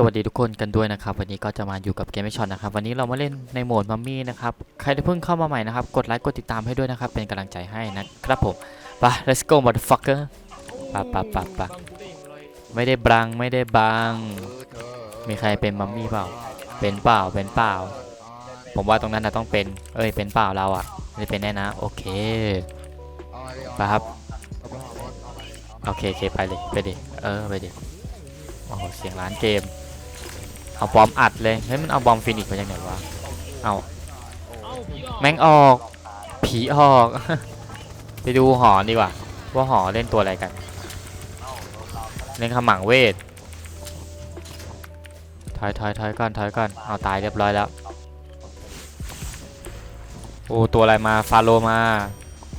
สวัสดีทุกคนกันด้วยนะครับ วันนี้ก็จะมาอยู่กับเกมไม่ช็อตนะครับ วันนี้เรามาเล่นในโหมดมัมมี่นะครับ ใครที่เพิ่งเข้ามาใหม่นะครับ กดไลค์กดติดตามให้ด้วยนะครับ เป็นกำลังใจให้นะครับผมไป let's go motherfucker ปะปะปะปะไม่ได้บังไม่ได้บัง มีใครเป็นมัมมี่เปล่า เป็นเปล่าเป็นเปล่า ผมว่าตรงนั้นนะต้องเป็น เอ้ยเป็นเปล่าเราอะไม่ได้เป็นแน่นะ โอเคไปครับโอเคโอเคไปเลยไปดิเออไปดิโอ้โหเสียงร้านเกม เอาบอมอัดเลยเฮ้ยมันเอาบอมฟินิกซ์มาจากไหนวะเอาแม่งออกผีออก ไปดูหอดีกว่าว่าหอเล่นตัวอะไรกัน เล่นขมังเวทถอยถอยถอยก่อนถอยก่อนเอาตายเรียบร้อยแล้วโอ้ตัวอะไรมาฟาโลมา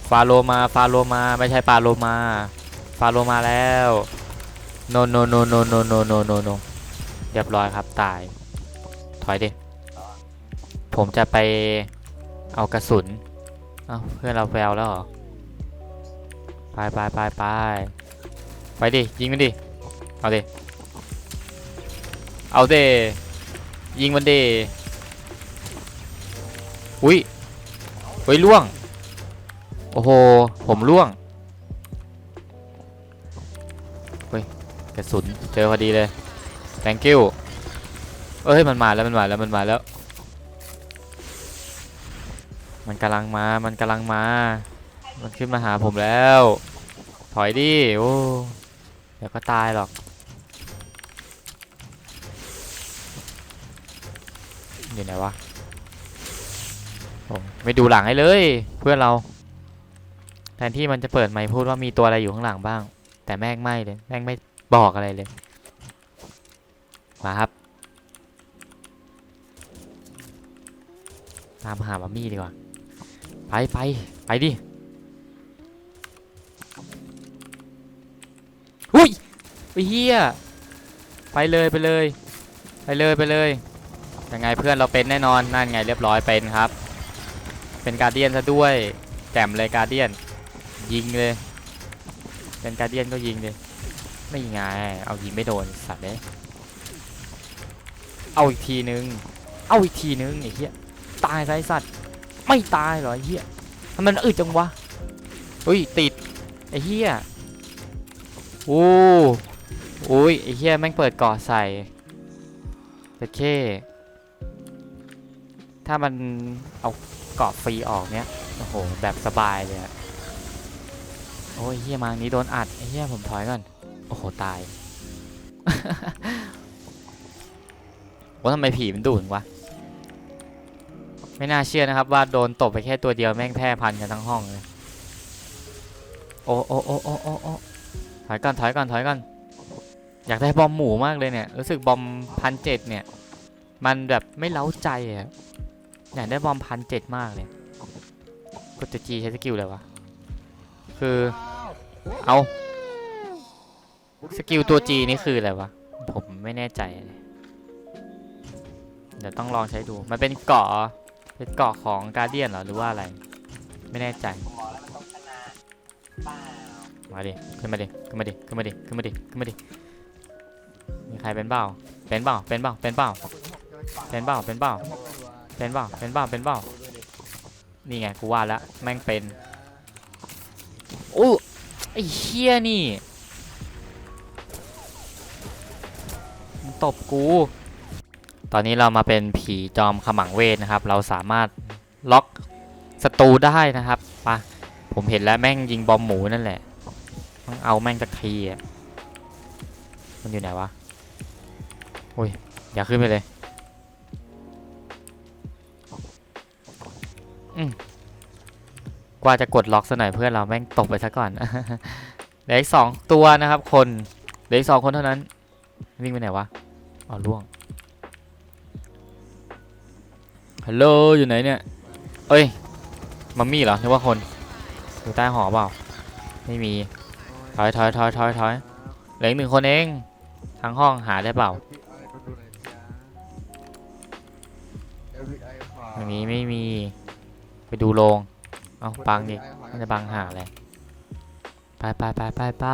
ฟาโลมาฟาโลมาไม่ใช่ปลาโลมาฟาโลมาแล้วโนโนโนโนโนโนโนโนโน เรียบร้อยครับตาย ถอยดิ ผมจะไปเอากระสุน เอ้าเพื่อนเราไปเอาแล้วเหรอ ไปไปไปไปไปดิ ยิงมันดิ เอาดิ เอาเดยิงมันดิอุ้ยเฮ้ยล่วง โอ้โห ผมล่วงเฮ้ยกระสุนเจอพอดีเลย thank you เอ้ยมันมาแล้วมันมาแล้วมันมาแล้ว มันกำลังมามันกำลังมา มันขึ้นมาหาผมแล้ว ถอยดิโอ้เดี๋ยวก็ตายหรอกอยู่ไหนวะโอ้ไม่ดูหลังให้เลย เพื่อนเราแทนที่มันจะเปิดไมค์พูดว่ามีตัวอะไรอยู่ข้างหลังบ้าง แต่แม่งไม่เลยแม่งไม่บอกอะไรเลย มาครับ ตามหามัมมี่ดีกว่า ไปไปไปดิหุ้ยไปเฮียไปเลยไปเลย ไปเลยไปเลยยังไงเพื่อนเราเป็นแน่นอนนั่นไงเรียบร้อยเป็นครับ เป็นการเดียนซะด้วยแจมเลยการเดียน ยิงเลย เป็นการเดียนก็ยิงเลยไม่ไงเอายิงไม่โดนสัตว์เลย เอาอีกทีนึง เอาอีกทีนึงไอ้เหี้ย ตายไรสัตว์ ไม่ตายเหรอไอ้เหี้ยทำไมมันอึดจังวะ เฮ้ยติด ไอ้เหี้ย โอ้โอ้ยไอ้เหี้ยแม่งเปิดกาะใส่โอเคถ้ามันเอาเกาะฟรีออกเนี้ย โอ้โห แบบสบายเลยอะโอ้ยเหี้ยมางี้โดนอัดไอ้เหี้ยผมถอยก่อน โอ้โห ตาย โอ้ทำไมผีมันดุจังวะ ไม่น่าเชื่อนะครับ ว่าโดนตบไปแค่ตัวเดียวแม่งแพร่พันกันทั้งห้องเลย โอ้โอ้โอ้โอ้โอ้โอ้ถอยก่อนถอยก่อนถอยก่อนอยากได้บอมหมูมากเลยเนี่ย รู้สึกบอมพันเจ็ดเนี่ย มันแบบไม่เล้าใจอะอยากได้บอมพันเจ็ดมากเลยกดตัวจีใช้สกิลอะไรวะ คือ เอาสกิลตัวจีนี่คืออะไรวะ ผมไม่แน่ใจเลย เดี๋ยวต้องลองใช้ดู มันเป็นเกาะเป็นเกาะของการเดียนเหรอหรือว่าอะไร ไม่แน่ใจมาดิขึ้นมาดิขึ้นมาดิขึ้นมาดิขึ้นมาดิขึ้นมาดิมีใครเป็นเปล่าเป็นเปล่าเป็นเปล่าเป็นเปล่าเป็นเปล่าเป็นเปล่าเป็นเปล่าเป็นเปล่าเป็นเปล่านี่ไงกูว่าแล้วแม่งเป็นโอ้ไอ้เฮียนี่มันตบกู ตอนนี้เรามาเป็นผีจอมขมังเวทนะครับ เราสามารถล็อกศัตรูได้นะครับไปะผมเห็นแล้วแม่งยิงบอมหมูนั่นแหละต้องเอาแม่งสักทีอะมันอยู่ไหนวะโอ้ยอย่าขึ้นไปเลยกว่าจะกดล็อกซะหน่อยเพื่อนเราแม่งตกไปซะก่อนเหลืออีกสองตัวนะครับ คนเหลืออีกสองคนเท่านั้นวิ่งไปไหนวะอ๋อล่วง ฮัลโหลอยู่ไหนเนี่ย เอ้ย มัมมี่เหรอนึกว่าคน อยู่ใต้หอเปล่า ไม่มี ถอยถอยถอยถอยถอยเหลืออีกหนึ่งคนเองทางห้องหาได้เปล่า ไม่มีไม่มี ไปดูโรงเอาบังดิมันจะบังหาอะไรไปไปไปไปไป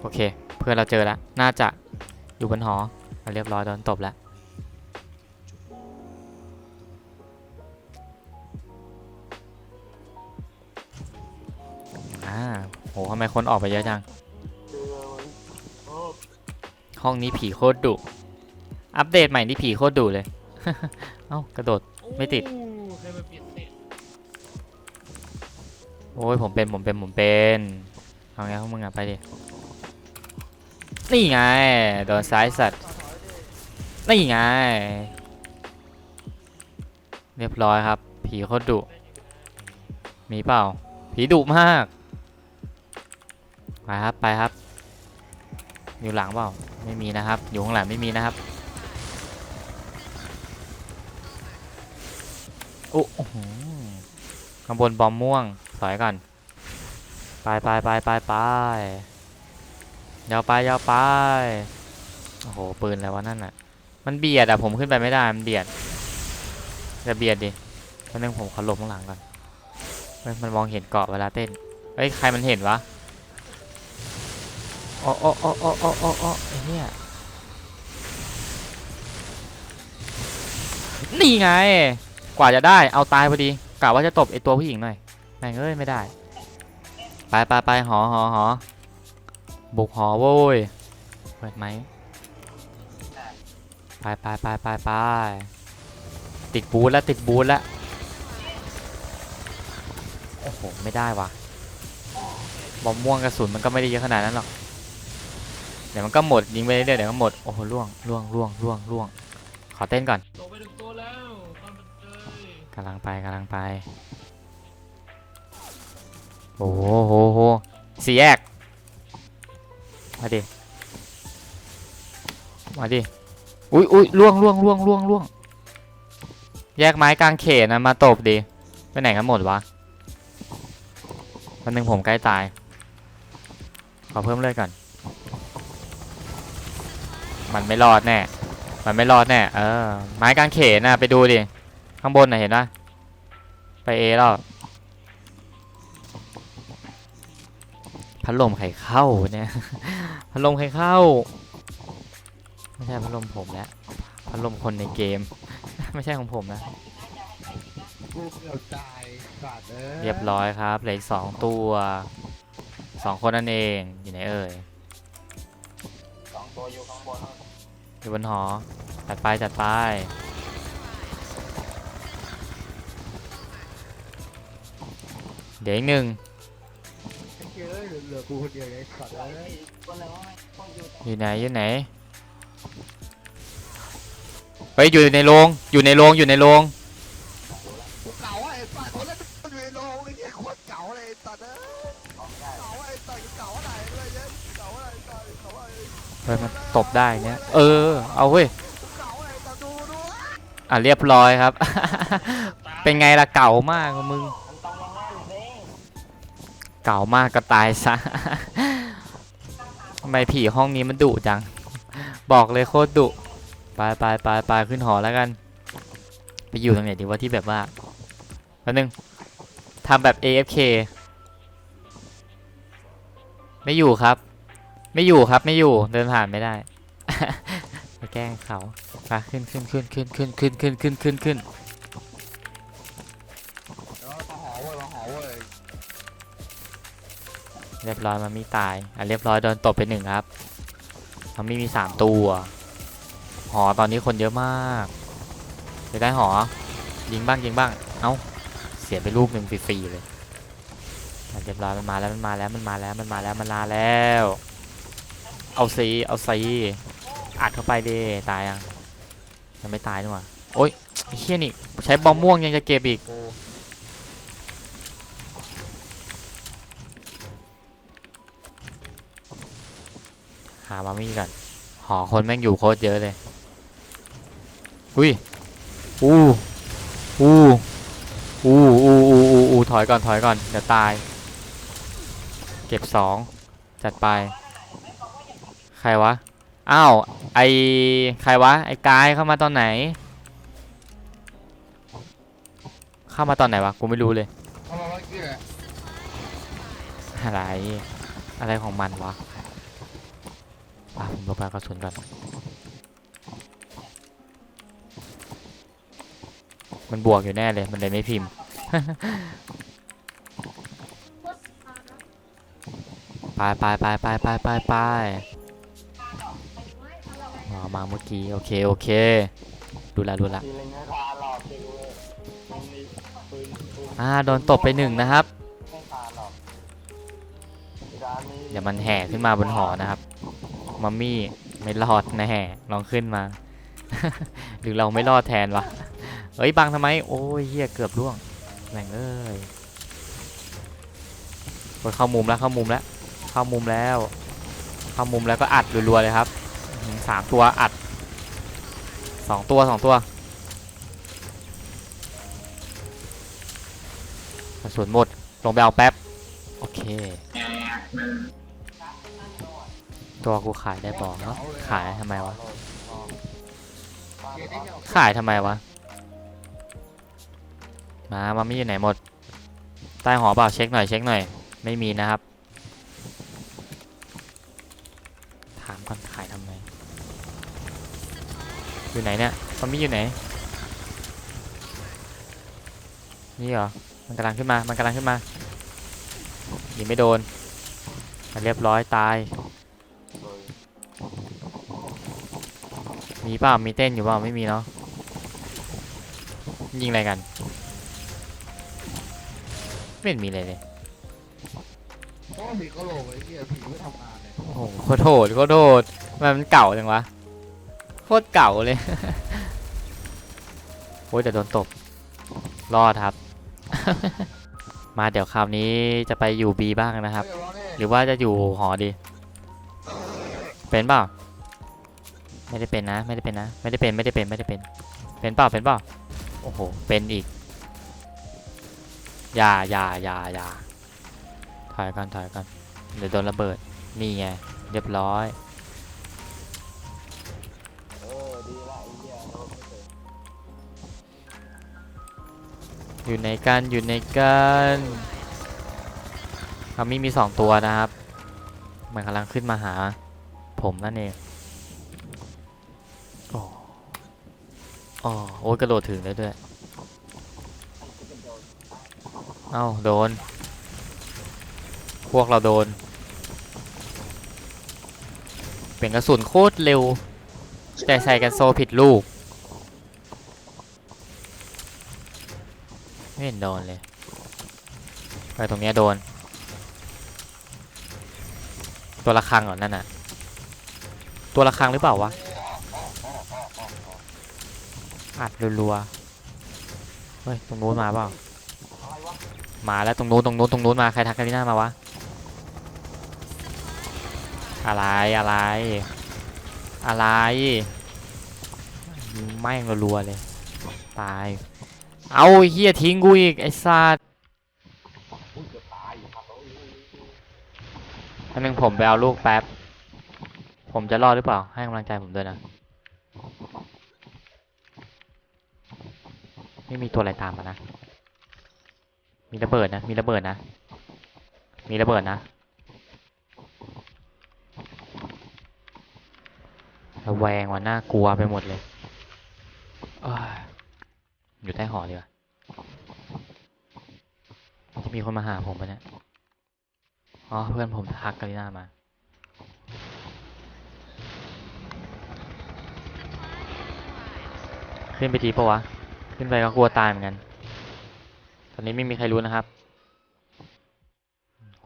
โอเค เพื่อนเราเจอแล้ว น่าจะอยู่บนหอเรียบร้อยโดนตบแล้ว โหทำไมคนออกไปเยอะจัง ห้องนี้ผีโคตรดุ อัปเดตใหม่นี่ผีโคตรดุเลย เอ้ากระโดดไม่ติด โอ้ยผมเป็นผมเป็นผมเป็น เอาไงพวกมึงอะไปดิ นี่ไงโดนซ้ายสัตว์ นี่ไง เรียบร้อยครับ ผีโคตรดุ มีเปล่า ผีดุมาก ไปครับไปครับ อยู่หลังเปล่าไม่มีนะครับ อยู่ข้างหลังไม่มีนะครับอุ๊อื้อหือข้างบนบอมม่วงถอยก่อนไปไปไปไปไปยาวไปยาวไปโอ้โหปืนอะไรวะนั่นน่ะ มันเบียดอะผมขึ้นไปไม่ได้มันเบียดจะเบียดดิตอนนึงผมขอหลบข้างหลังก่อนมันมองเห็นเกาะเวลาเต้นเฮ้ยใครมันเห็นวะ อ้โอ้โอ้โอ้โอ้โอ้โอ้ไอ้เนี่ยนี่ไง กว่าจะได้เอาตายพอดีกะว่าจะตบไอตัวผู้หญิงหน่อยแม่งเอ้ยไม่ได้ ไปไปไปหอหอหอบุกหอโว้ยเปิดไหมไปไปไปไปไปติดบูธแล้วติดบูธแล้วโอ้โหไม่ได้ว่ะบอมม่วงกระสุนมันก็ไม่ได้เยอะขนาดนั้นหรอก ดี๋ยวมันก็หมดยิงไปเรื่อยๆเดี๋ยวก็หมด โอ้โหล่วงล่วงล่วงล่วงล่วง ขอเต้นก่อนตกไปถึงตัวแล้วตอนมันเลยกำลังไปกำลังไป โอ้โหโหโหสี่แยก มาดิ มาดิ อุ้ยอุ้ยล่วงล่วงล่วงล่วงล่วง แยกไม้กลางเขนนะมาตบดิ ไปไหนกันหมดวะวันหนึ่งผมใกล้ตาย ขอเพิ่มเลือดก่อน มันไม่รอดแน่ มันไม่รอดแน่ เออ ไม้กางเขนนะไปดูดิ ข้างบนน่ะเห็นปะไปเอแล้วพัดลมไข่เข้าเนี่ยพัดลมไข่เข้า ไม่ใช่พัดลมผมแล้วพัดลมคนในเกม ไม่ใช่ของผมนะเกือบตายสัตว์เอ้ยเรียบร้อยครับเหลืออีกสองตัวสองคนนั่นเองอยู่ไหนเอ่ย อยู่บนหอ จัดไปจัดไป เดี๋ยวอีกหนึ่งเยอะเหลือกูคนเดียวเลยสัตว์เลยอยู่ไหนอยู่ไหนเฮ้ยอยู่ในโรงอยู่ในโรงอยู่ในโรง ฮ้ยมันตบได้เนี่ยเออ เอาเว้ย อะเรียบร้อยครับ เป็นไงล่ะเก่ามากมึง เก่ามากก็ตายซะ ทำไมผีห้องนี้มันดุจัง บอกเลยโคตรดุ ไปไปไปไปขึ้นหอแล้วกัน ไปอยู่ตรงไหนดีว่าที่แบบว่าแป๊บนึงทำแบบ AFK ไม่อยู่ครับ ไม่อยู่ครับไม่อยู่เดินผ่านไม่ได้ ไปแกล้งเขาไปขึ้นขึ้นขึ้นขึ้นขึ้นขึ้นขึ้นขึ้นขึ้นขึ้นเออมาหอเว้ยมาหอเรียบร้อยมันมีตายอะเรียบร้อยโดนตบไปหนึ่งครับมันมีมีสามตัว หอตอนนี้คนเยอะมากจะได้หอ ยิงบ้างยิงบ้าง เอ้าเสียไปลูกหนึ่งฟรีๆเลยเรียบร้อยมันมาแล้วมันมาแล้วมันมาแล้วมันมาแล้วมันมาแล้ว เอาซีเอาซีอัดเข้าไปดิตายยังยังไม่ตายนี่หว่าโอ๊ยเฮี้ยนี่ใช้บอมม่วงยังจะเก็บอีกหามามี่ก่อนหอคนแม่งอยู่โคตรเยอะเลยอุ้ยอู้อู้อู้อู้อู้อู้อู้ถอยก่อนถอยก่อนเดี๋ยวตาย เก็บสองจัดไป ใครวะ อ้าว ไอใครวะ ไอกายเข้ามาตอนไหน เข้ามาตอนไหนวะ กูไม่รู้เลยอะไร อะไรของมันวะ อะ ผมลบไปกระสุนก่อน มันบวกอยู่แน่เลย มันเลยไม่พิมพ์ ไปไปไปไปไปไปไป อ๋อมาเมื่อกี้ โอเค โอเค ดูละดูละทีเล็งให้คาหลอกจริงเลยมันมีปืนปืนอ่า โดนตบไปหนึ่งนะครับ เดี๋ยวมันแห่ขึ้นมาบนหอนะครับ มัมมี่ไม่รอดนะแห่ลองขึ้นมา หรือเราไม่รอดแทนวะ เฮ้ยบังทำไม โอ้ยเหี้ยเกือบร่วงแม่งเอ้ยเข้ามุมแล้วเข้ามุมแล้ว เข้ามุมแล้ว เข้ามุมแล้วก็อัดรัวๆเลยครับ สามตัวอัดสองตัวสองตัวกระสุนหมด ลงไปเอาแป๊บ โอเค ตัวกูขายได้บอกเนาะขายทำไมวะ ขายทำไมวะ มามามีอยู่ไหนหมด ใต้หอเปล่าเช็คหน่อยเช็คหน่อย ไม่มีนะครับ ถามก่อนขาย อยู่ไหนเนี่ยมามีอยู่ไหน นี่เหรอ มันกำลังขึ้นมา มันกำลังขึ้นมายิงไม่โดนมันเรียบร้อยตาย มีเปล่ามีเต้นอยู่เปล่าไม่มีเนาะ ยิงอะไรกัน ไม่เห็นมีเลยเลยเพราะว่าผีก็โหลกไอ้เหี้ยผีไม่ทำงานเลยโอ้โหโคตรโหดโคตรโหดทำไมันมันเก่าจังวะ โคตรเก่าเลย โอ้ยแต่โดนตบ รอดครับ มาเดี๋ยวคราวนี้จะไปอยู่บีบ้างนะครับ หรือว่าจะอยู่หอดี เป็นเปล่า ไม่ได้เป็นนะ ไม่ได้เป็นนะ ไม่ได้เป็น ไม่ได้เป็น ไม่ได้เป็น เป็นเปล่า เป็นเปล่า โอ้โห เป็นอีก อย่าอย่าอย่าอย่าถอยก่อนถอยก่อนเดี๋ยวโดนระเบิด นี่ไง เรียบร้อย อยู่ในกันอยู่ในกันเขามีมีสองตัวนะครับมันกำลังขึ้นมาหา ผมนั่นเองโอ้โอ้โอ้กระโดดถึงได้ด้วย เอ้า โดน พวกเราโดน เป็นกระสุนโคตรเร็ว แต่ใส่กันโซผิดลูก ไม่เห็นโดนเลยไปตรงนี้โดน ตัวละครังเหรอนั่นน่ะ ตัวละครังหรือเปล่าวะอัดรัวๆเฮ้ยตรงนู้นมาเปล่ามาแล้วตรงนู้นตรงนู้นตรงนู้นมาใครทักกันที่หน้ามาวะอะไรอะไร อะไรยิงแม่งรัวๆเลยตาย เอาเฮียทิ้งกูอีกไอ้สัตว์อันหนึ่งผมไปเอาลูกแป๊บ ผมจะรอดหรือเปล่า ให้กำลังใจผมด้วยนะ ไม่มีตัวอะไรตามมานะ มีระเบิดนะ มีระเบิดนะ มีระเบิดนะระแวงว่ะน่ากลัวไปหมดเลยเอยู่ใต้หอดีกว่าจะมีคนมาหาผมปะเนี่ย อ๋อ เพื่อนผมทักกาลิน่ามา ขึ้นไปทีปะวะ ขึ้นไปก็กลัวตายเหมือนกัน ตอนนี้ไม่มีใครรู้นะครับ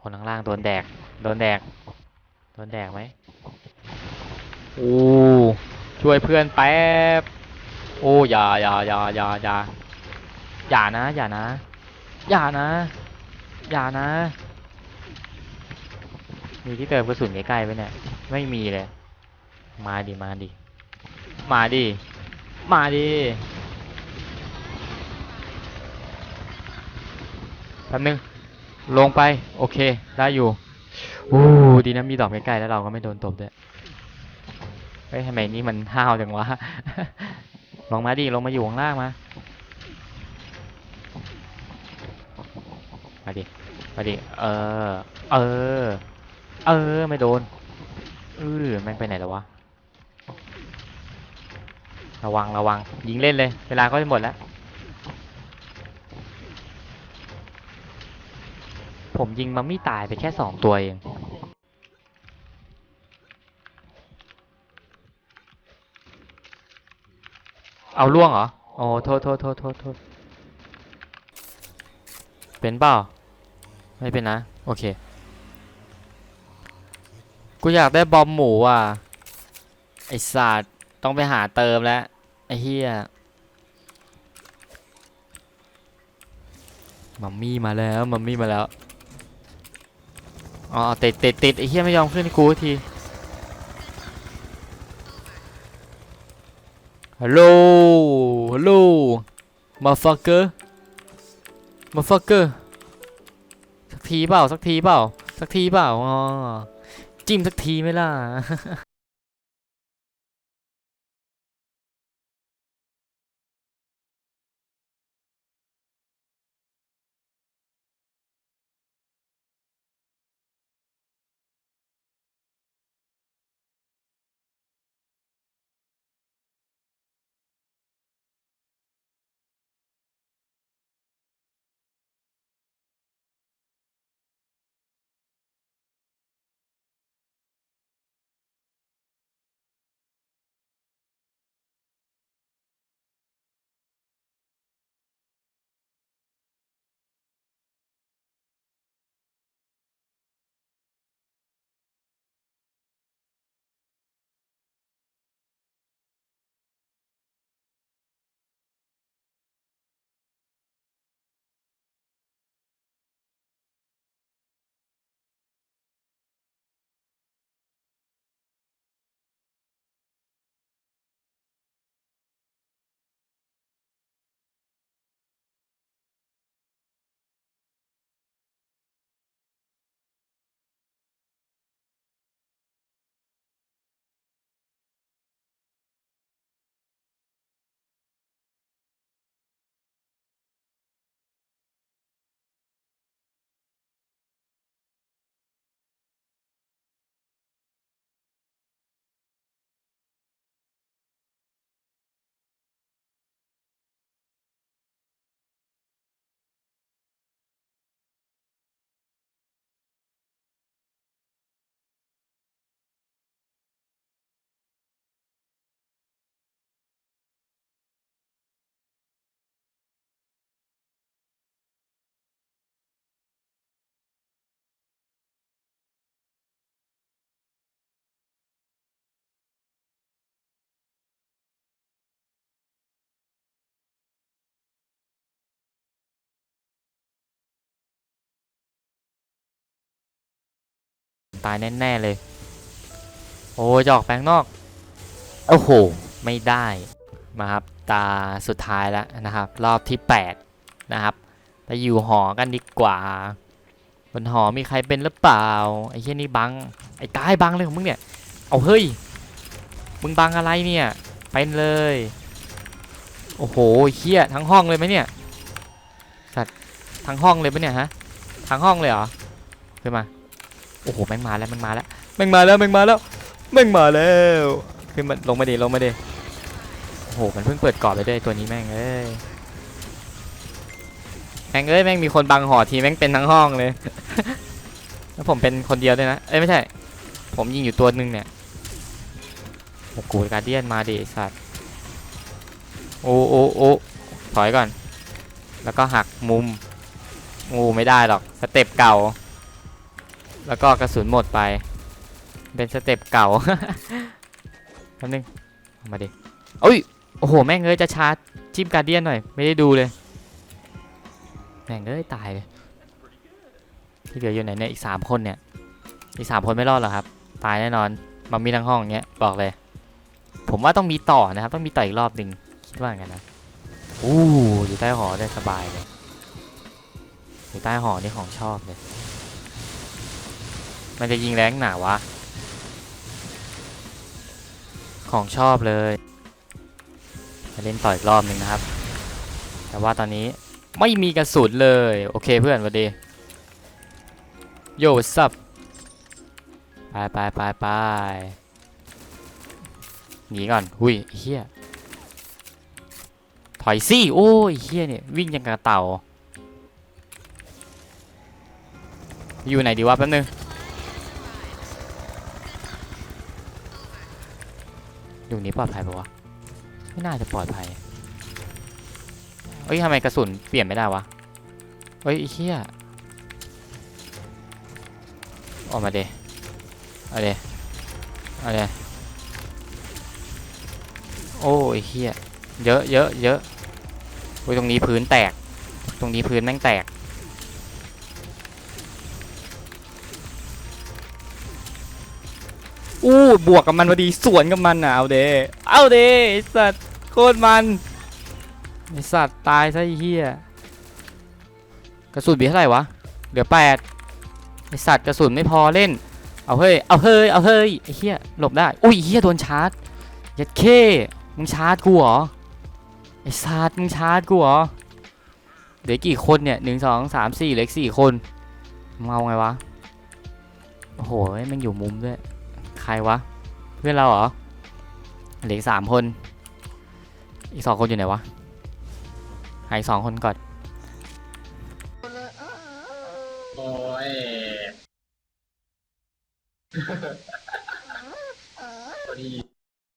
คนข้างล่างโดนแดก โดนแดก โดนแดกไหมอู้ช่วยเพื่อนแป๊บ โอ้อย่าอย่าอย่าอย่าอย่าอย่านะ อย่านะ อย่านะ อย่านะ มีที่เติมกระสุนใกล้ๆไว้เนี่ย ไม่มีเลย มาดิมาดิมาดิมาดิแป๊บนึง ลงไป โอเค ได้อยู่อู้ดีนะมีดอกใกล้ๆแล้วเราก็ไม่โดนตบด้วยเฮ้ยทำไมนี่มันห้าวจังวะ ลงมาดิลงมาอยู่ข้างล่างมา มาดิ มาดิ เออ เออ เออ ไม่โดนเออแม่งไปไหนแล้ววะ ระวังระวัง ยิงเล่นเลย เวลาก็จะหมดแล้ว ผมยิงมันไม่ตายไปแค่สองตัวเอง เอาล่วงเหรอ โอ้โทษโทษโทษโทษโทษเป็นเปล่า ไม่เป็นนะ โอเค กูอยากได้บอมหมูอะ ไอสัตว์ต้องไปหาเติมแล้ว ไอเฮียมัมมี่มาแล้ว มัมมี่มาแล้ว อ๋อติดติดติดไอเฮียไม่ยอมขึ้นกูที ฮัลโหล ฮัลโหล มาฟักเกอร์ มาฟักเกอร์ สักทีเปล่า สักทีเปล่า สักทีเปล่า อ๋อ จิ้มสักทีไหมล่ะ ตายแน่ๆเลย โอ้ยจะออกแปลงนอก โอ้โห ไม่ได้ มาครับ ตาสุดท้ายแล้วนะครับ รอบที่ 8 นะครับไปอยู่หอกันดีกว่า บนหอมีใครเป็นหรือเปล่า ไอ้เหี้ยนี่บัง ไอ้ตายบังเลยของมึงเนี่ย เอาเฮ้ย มึงบังอะไรเนี่ย เป็นเลย โอ้โหเฮียทั้งห้องเลยไหมเนี่ยสัตว์ทั้งห้องเลยปะเนี่ยฮะ ทั้งห้องเลยเหรอขึ้นมา โอ้โหแม่งมาแล้วแม่งมาแล้วแม่งมาแล้วแม่งมาแล้วแม่งมาแล้วขึ้นมาลงมาดิลงมาดิโอ้โหมันเพิ่งเปิดเกาะไปด้วยตัวนี้แม่งเอ้ยแม่งเอ้ยแม่งมีคนบังหอทีแม่งเป็นทั้งห้องเลย แล้วผมเป็นคนเดียวด้วยนะเอ้ยไม่ใช่ ผมยิงอยู่ตัวหนึงเนี่ยโอ้โหการเดียนมาดิไอ้สัตว์โอ้โอ้โอ้ถอยก่อน แล้วก็หักมุมงูไม่ได้หรอกสเต็ปเก่า แล้วก็กระสุนหมดไป เป็นสเต็ปเก่า แป๊บนึงมาดิโอ้ย โอ้โห แม่งเอ้ยจะชาร์จจิ้มการเดียนหน่อย ไม่ได้ดูเลย แม่งเอ้ยตายเลย ที่เหลืออยู่ไหนเนี่ย อีกสามคนเนี่ย อีกสามคนไม่รอดหรอครับ ตายแน่นอน มันมีทั้งห้องอย่างเงี้ย บอกเลย ผมว่าต้องมีต่อนะครับ ต้องมีต่ออีกรอบหนึ่งคิดว่าไงนะอู้อยู่ใต้หอได้สบายเลยอยู่ใต้หอนี่ของชอบเลย มันจะยิงแรงหนาวะ ของชอบเลยจะเล่นต่ออีกรอบหนึ่งนะครับ แต่ว่าตอนนี้ไม่มีกระสุนเลย โอเคเพื่อนสวัสดีโย่ซับไปไปไปไปหนีก่อนหุยเฮียถอยสิโอ้ยเฮียเนี่ยวิ่งยังกระเต่า อยู่ไหนดีวะแป๊บนึง อยู่นี้ปลอดภัยปะวะ ไม่น่าจะปลอดภัย เอ้ยทำไมกระสุนเปลี่ยนไม่ได้วะเฮ้ยไอ้เหี้ยออกมาเดเอาเดเอาเดโอ้ยเหี้ยเยอะเยอะเยอะโอ้ยตรงนี้พื้นแตก ตรงนี้พื้นแม่งแตก บวกกับมันพอดีสวนกับมันอะเอาเดเอาเดไอสัตว์โคตรมันไอสัตว์ตายซะไอเหี้ยกระสุนมีเท่าไหร่วะเหลือแปดไอสัตว์กระสุนไม่พอเล่น เอาเฮ้ยเอาเฮ้ยเอาเฮ้ยไอเหี้ยหลบได้อุ้ยเหี้ยโดนชาร์จยัดเคมึงชาร์จกูเหรอไอสัตว์มึงชาร์จกูเหรอเหลือกี่คนเนี่ยหนึ่งสองสามสี่เหลือสี่คนเอาไงวะโอ้โหม่งอยู่มุมด้วย ใครวะ เพื่อนเราเหรอเหลือสามคน อีกสองคนอยู่ไหนวะ หายสองคนก่อน โอ้ยพอดี